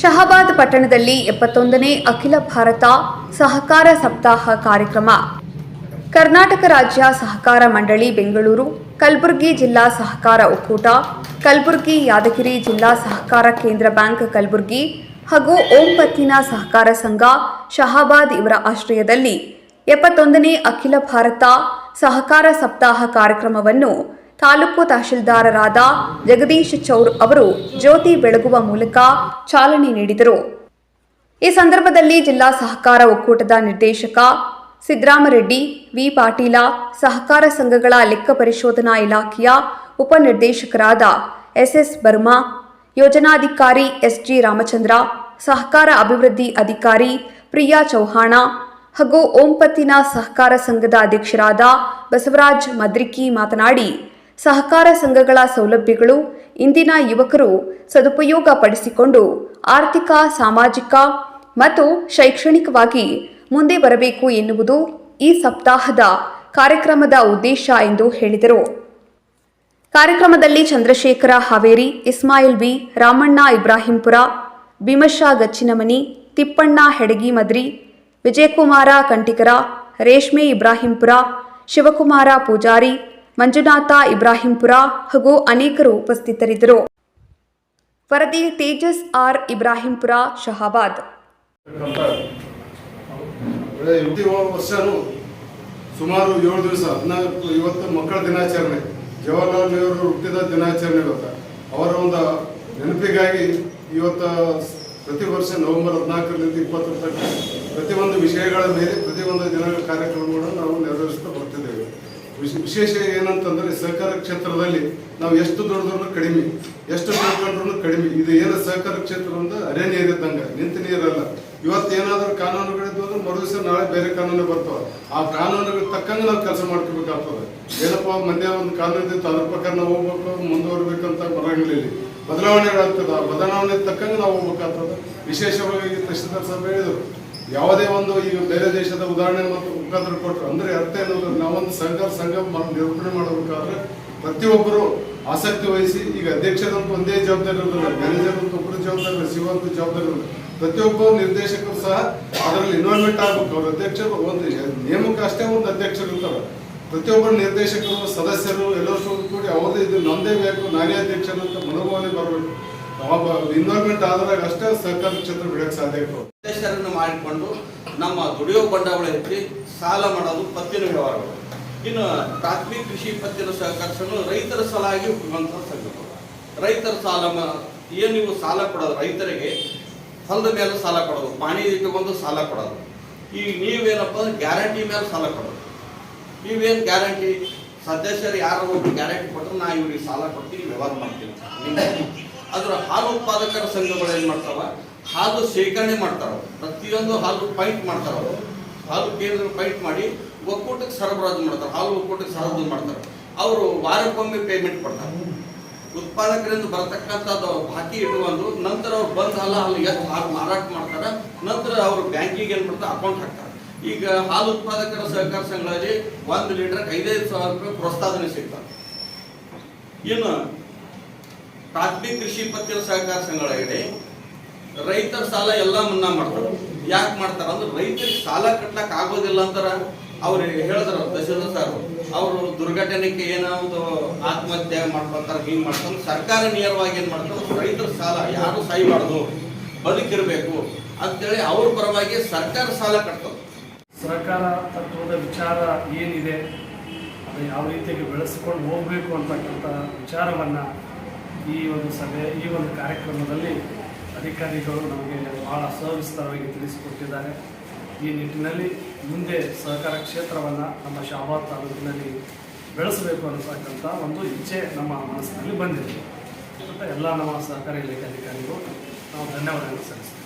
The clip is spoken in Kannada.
ಶಹಾಬಾದ್ ಪಟ್ಟಣದಲ್ಲಿ ಎಪ್ಪತ್ತೊಂದನೇ ಅಖಿಲ ಭಾರತ ಸಹಕಾರ ಸಪ್ತಾಹ ಕಾರ್ಯಕ್ರಮ. ಕರ್ನಾಟಕ ರಾಜ್ಯ ಸಹಕಾರ ಮಂಡಳಿ, ಬೆಂಗಳೂರು, ಕಲಬುರಗಿ ಜಿಲ್ಲಾ ಸಹಕಾರ ಒಕ್ಕೂಟ, ಕಲಬುರಗಿ ಯಾದಗಿರಿ ಜಿಲ್ಲಾ ಸಹಕಾರ ಕೇಂದ್ರ ಬ್ಯಾಂಕ್ ಕಲಬುರಗಿ ಹಾಗೂ ಓಂ ಪತ್ತಿನ ಸಹಕಾರ ಸಂಘ ಶಹಾಬಾದ್ ಇವರ ಆಶ್ರಯದಲ್ಲಿ ಎಪ್ಪತ್ತೊಂದನೇ ಅಖಿಲ ಭಾರತ ಸಹಕಾರ ಸಪ್ತಾಹ ಕಾರ್ಯಕ್ರಮವನ್ನು ತಾಲೂಕು ತಹಶೀಲ್ದಾರರಾದ ಜಗದೀಶ್ ಚೌರ್ ಅವರು ಜ್ಯೋತಿ ಬೆಳಗುವ ಮೂಲಕ ಚಾಲನೆ ನೀಡಿದರು. ಈ ಸಂದರ್ಭದಲ್ಲಿ ಜಿಲ್ಲಾ ಸಹಕಾರ ಒಕ್ಕೂಟದ ನಿರ್ದೇಶಕ ಸಿದ್ದರಾಮರೆಡ್ಡಿ, ವಿ ಪಾಟೀಲ, ಸಹಕಾರ ಸಂಘಗಳ ಲೆಕ್ಕ ಪರಿಶೋಧನಾ ಇಲಾಖೆಯ ಉಪನಿರ್ದೇಶಕರಾದ ಎಸ್ಎಸ್ ಬರ್ಮಾ ಯೋಜನಾಧಿಕಾರಿ ಎಸ್ಜಿ ರಾಮಚಂದ್ರ, ಸಹಕಾರ ಅಭಿವೃದ್ಧಿ ಅಧಿಕಾರಿ ಪ್ರಿಯಾ ಚೌಹಾಣ ಹಾಗೂ ಓಂಪತ್ತಿನ ಸಹಕಾರ ಸಂಘದ ಅಧ್ಯಕ್ಷರಾದ ಬಸವರಾಜ್ ಮದ್ರಿಕಿ ಮಾತನಾಡಿ ಸಹಕಾರ ಸಂಘಗಳ ಸೌಲಭ್ಯಗಳು ಇಂದಿನ ಯುವಕರು ಸದುಪಯೋಗ ಪಡಿಸಿಕೊಂಡು ಆರ್ಥಿಕ, ಸಾಮಾಜಿಕ ಮತ್ತು ಶೈಕ್ಷಣಿಕವಾಗಿ ಮುಂದೆ ಬರಬೇಕು ಎನ್ನುವುದು ಈ ಸಪ್ತಾಹದ ಕಾರ್ಯಕ್ರಮದ ಉದ್ದೇಶ ಎಂದು ಹೇಳಿದರು. ಕಾರ್ಯಕ್ರಮದಲ್ಲಿ ಚಂದ್ರಶೇಖರ ಹಾವೇರಿ, ಇಸ್ಮಾಯಿಲ್ ಬಿ, ರಾಮಣ್ಣ ಇಬ್ರಾಹಿಂಪುರ, ಭೀಮಶಾ ಗಚ್ಚಿನಮನಿ, ತಿಪ್ಪಣ್ಣ ಹೆಡಗಿ ಮದ್ರಿ, ವಿಜಯಕುಮಾರ ಕಂಟಿಕರ, ರೇಷ್ಮೆ ಇಬ್ರಾಹಿಂಪುರ, ಶಿವಕುಮಾರ ಪೂಜಾರಿ ಮಂಜುನಾಥ ಇಬ್ರಾಹಿಂಪುರ ಹಾಗೂ ಅನೇಕರು ಉಪಸ್ಥಿತರಿದ್ದರು. ವರದಿ ತೇಜಸ್ ಆರ್ ಇಬ್ರಾಹಿಂಪುರ, ಶಹಾಬಾದ್. ಸುಮಾರು ಏಳು ದಿವಸ, ಹದಿನಾಲ್ಕು ಇವತ್ತು ಮಕ್ಕಳ ದಿನಾಚರಣೆ, ಜವಾಹರ್ಲಾಲ್ ನೆಹರು ಹುಟ್ಟಿದ ದಿನಾಚರಣೆ ಇವತ್ತು ಅವರ ಒಂದು ನೆನಪಿಗಾಗಿ ಇವತ್ತು ಪ್ರತಿ ವರ್ಷ ನವೆಂಬರ್ ಹದಿನಾಲ್ಕರಿಂದ ಇಪ್ಪತ್ತರ ತನಕ ಪ್ರತಿಯೊಂದು ವಿಷಯಗಳ ಮೇಲೆ ಪ್ರತಿಯೊಂದು ದಿನಗಳ ಕಾರ್ಯಕ್ರಮಗಳನ್ನು ನಾವು ವಿಶೇಷ ಏನಂತಂದ್ರೆ ಸಹಕಾರ ಕ್ಷೇತ್ರದಲ್ಲಿ ನಾವು ಎಷ್ಟು ದೊಡ್ಡದ್ರು ಕಡಿಮೆ, ಎಷ್ಟು ತಿಳ್ಕೊಂಡ್ರು ಕಡಿಮೆ. ಇದು ಏನು ಸಹಕಾರ ಕ್ಷೇತ್ರ ಅಂದ್ರೆ ಅರೆ ನೀರಿದ್ದಂಗೆ ನಿಂತ ನೀರಲ್ಲ ಇವತ್ತು ಏನಾದರೂ ಕಾನೂನುಗಳಿದ್ದು ಅಂದ್ರೆ ಮರು ದಿವಸ ನಾಳೆ ಬೇರೆ ಕಾನೂನು ಬರ್ತಾವ. ಆ ಕಾನೂನುಗಳಿಗೆ ತಕ್ಕಂಗೆ ನಾವು ಕೆಲಸ ಮಾಡ್ಕೋಬೇಕಾಗ್ತದೆ. ಏನಪ್ಪ, ಮೊನ್ನೆ ಒಂದು ಕಾನೂನು ಇದ್ದಿತ್ತು, ಅದ್ರ ಪ್ರಕಾರ ನಾವು ಹೋಗ್ಬೇಕು, ಮುಂದುವರ್ಬೇಕಂತ ಬರಂಗಿಲ್ಲ ಬದಲಾವಣೆಗಳಾಗ್ತದೆ. ಆ ಬದಲಾವಣೆ ತಕ್ಕಂಗೆ ನಾವು ಹೋಗ್ಬೇಕಾಗ್ತದೆ. ವಿಶೇಷವಾಗಿ ತಹಶೀಲ್ದಾರ್ ಸಭೆ ಹೇಳಿದರು. ಯಾವುದೇ ಒಂದು ಈಗ ಬೇರೆ ದೇಶದ ಉದಾಹರಣೆ ಮತ್ತು ಮುಖಾಂತರ ಕೊಟ್ಟರು. ಅಂದ್ರೆ ಅರ್ಥ ಏನಂದ್ರೆ ನಾವೊಂದು ಸಂಘ ಸಂಘ ನಿರೂಪಣೆ ಮಾಡಬೇಕಾದ್ರೆ ಪ್ರತಿಯೊಬ್ಬರು ಆಸಕ್ತಿ ವಹಿಸಿ ಈಗ ಅಧ್ಯಕ್ಷರಂತ ಒಂದೇ ಜವಾಬ್ದಾರಿ ಇರೋದಿಲ್ಲ ಮ್ಯಾನೇಜರ್ ಅಂತ ಒಬ್ಬರು ಜವಾಬ್ದಾರಿ ಇಲ್ಲ, ಶಿವ ಜವಾಬ್ದಾರಿ ಪ್ರತಿಯೊಬ್ಬ ನಿರ್ದೇಶಕರು ಸಹ ಅದರಲ್ಲಿ ಇನ್ವಾಲ್ವ್ಮೆಂಟ್ ಆಗಬೇಕು. ಅವ್ರ ಅಧ್ಯಕ್ಷರು ಒಂದು ನೇಮಕ ಅಷ್ಟೇ ಒಂದು ಅಧ್ಯಕ್ಷರು ಇರ್ತಾರೆ. ಪ್ರತಿಯೊಬ್ಬ ನಿರ್ದೇಶಕರು ಸದಸ್ಯರು ಎಲ್ಲರೂ ಕೂಡಿ ಅವ್ರದ್ದು ಇದು ನಮ್ಮದೇ ಬೇಕು ನಾನೇ ಅಧ್ಯಕ್ಷರು ಅಂತ ಮನೋಭಾವನೆ ಬರಬೇಕು. ಇನ್ವಾಲ್ವ್ಮೆಂಟ್ ಆದಾಗ ಅಷ್ಟೇ ಸರ್ಕಾರಿ ಕ್ಷೇತ್ರ ಬಿಡಕ್ಕೆ ಸಾಧ್ಯ ಇತ್ತು ಉದ್ದೇಶವನ್ನು ಮಾಡಿಕೊಂಡು ನಮ್ಮ ದುಡಿಯೋ ಬಂಡವಾಳ ಹೆಚ್ಚಿ ಸಾಲ ಮಾಡೋದು ಪತ್ತಿನ ವ್ಯವಹಾರಗಳು. ಇನ್ನು ಪ್ರಾಥಮಿಕ ಕೃಷಿ ಪತ್ತಿನ ಸಹಕಾರ ರೈತರ ಸಲಾಗಿ ಹುಟ್ಟುವಂಥ ಸಂಘಗಳು ರೈತರ ಸಾಲ ಏನು ನೀವು ಸಾಲ ಕೊಡೋದು? ರೈತರಿಗೆ ಹೊಲದ ಮೇಲೆ ಸಾಲ ಕೊಡೋದು, ಪಾಣಿ ಇಟ್ಟುಕೊಂಡು ಸಾಲ ಕೊಡೋದು. ಈಗ ನೀವೇನಪ್ಪ ಅಂದ್ರೆ ಗ್ಯಾರಂಟಿ ಮೇಲೆ ಸಾಲ ಕೊಡೋದು. ನೀವೇನು ಗ್ಯಾರಂಟಿ? ಸದಸ್ಯರು ಯಾರು ಗ್ಯಾರಂಟಿ ಕೊಟ್ಟರು ನಾ ಇವ್ರಿಗೆ ಸಾಲ ಕೊಡ್ತೀನಿ, ವ್ಯವಹಾರ ಮಾಡ್ತೀನಿ. ಅದ್ರ ಹಾಲು ಉತ್ಪಾದಕರ ಸಂಘಗಳು ಏನು ಮಾಡ್ತಾವ? ಹಾಲು ಶೇಖರಣೆ ಮಾಡ್ತಾರ ಪ್ರತಿಯೊಂದು ಹಾಲು ಪೈಂಟ್ ಮಾಡ್ತಾರ ಅವರು. ಹಾಲು ಕೇಂದ್ರ ಪೈಂಟ್ ಮಾಡಿ ಒಕ್ಕೂಟಕ್ಕೆ ಸರಬರಾಜು ಮಾಡ್ತಾರೆ. ಹಾಲು ಒಕ್ಕೂಟಕ್ಕೆ ಸರಬರಾಜು ಮಾಡ್ತಾರೆ. ಅವರು ವಾರಕ್ಕೊಮ್ಮೆ ಪೇಮೆಂಟ್ ಕೊಡ್ತಾರೆ. ಉತ್ಪಾದಕರಿಂದ ಬರತಕ್ಕಂಥದ್ದು ಬಾಕಿ ಇಟ್ಟುಕೊಂಡು ನಂತರ ಅವ್ರು ಬಂದ ಹಾಲು ಅಲ್ಲಿ ಎಷ್ಟು ಹಾಲು ಮಾರಾಟ ಮಾಡ್ತಾರೆ, ನಂತರ ಅವರು ಬ್ಯಾಂಕಿಗೆ ಏನು ಮಾಡ್ತಾರೆ? ಅಕೌಂಟ್ ಹಾಕ್ತಾರೆ. ಈಗ ಹಾಲು ಉತ್ಪಾದಕರ ಸಹಕಾರ ಸಂಘಗಳಲ್ಲಿ ಒಂದು ಲೀಟರ್ ಐದೈದು ಸಾವಿರ ರೂಪಾಯಿ ಪ್ರೋತ್ಸಾಹನೆ ಸಿಗ್ತಾರೆ ಇನ್ನು ಪ್ರಾಥಮಿಕ ಕೃಷಿ ಪತ್ತಿನ ಸಹಕಾರ ಸಂಘಗಳಾಗಿದೆ ರೈತರ ಸಾಲ ಎಲ್ಲ ಮನ್ನಾ ಮಾಡ್ತಾರೆ. ಯಾಕೆ ಮಾಡ್ತಾರೆ ಅಂದ್ರೆ ರೈತರಿಗೆ ಸಾಲ ಕಟ್ಲಕ್ ಆಗೋದಿಲ್ಲ ಅಂತಾರ ಅವ್ರು ಹೇಳಿದ್ರ ದಶರಥ ಸರ್ ಅವರು. ದುರ್ಘಟನೆಗೆ ಏನೋ ಒಂದು ಆತ್ಮಹತ್ಯೆ ಮಾಡ್ಕೊತಾರ ಹಿಂಗ್ ಮಾಡ್ತಾರೆ. ಸರ್ಕಾರ ನೇರವಾಗಿ ಏನ್ ಮಾಡ್ತಾರೆ, ರೈತರ ಸಾಲ ಯಾರು ಸಾಯಬಾರ್ದು, ಬದುಕಿರ್ಬೇಕು ಅಂತೇಳಿ ಅವ್ರ ಪರವಾಗಿ ಸರ್ಕಾರ ಸಾಲ ಕಟ್ತದೆ ಸರ್ಕಾರ ತತ್ವದ ವಿಚಾರ ಏನಿದೆ ಅದು ಯಾವ ರೀತಿಯಾಗಿ ಬೆಳೆಸ್ಕೊಂಡು ಹೋಗಬೇಕು ಅಂತಕ್ಕಂಥ ವಿಚಾರವನ್ನು ಈ ಒಂದು ಸಭೆ, ಈ ಒಂದು ಕಾರ್ಯಕ್ರಮದಲ್ಲಿ ಅಧಿಕಾರಿಗಳು ನಮಗೆ ಭಾಳ ಸವಿಸ್ತಾರವಾಗಿ ತಿಳಿಸಿಕೊಟ್ಟಿದ್ದಾರೆ. ಈ ನಿಟ್ಟಿನಲ್ಲಿ ಮುಂದೆ ಸಹಕಾರ ಕ್ಷೇತ್ರವನ್ನು ನಮ್ಮ ಶಾಬಾದ್ ತಾಲೂಕಿನಲ್ಲಿ ಬೆಳೆಸಬೇಕು ಅನ್ನತಕ್ಕಂಥ ಒಂದು ಇಚ್ಛೆ ನಮ್ಮ ಮನಸ್ಸಿನಲ್ಲಿ ಬಂದಿದೆ. ಮತ್ತು ಎಲ್ಲ ನಮ್ಮ ಸಹಕಾರಿ ಇಲಾಖೆ ಅಧಿಕಾರಿಗಳು ನಾವು ಧನ್ಯವಾದಗಳನ್ನು ಸಲ್ಲಿಸ್ತೀವಿ.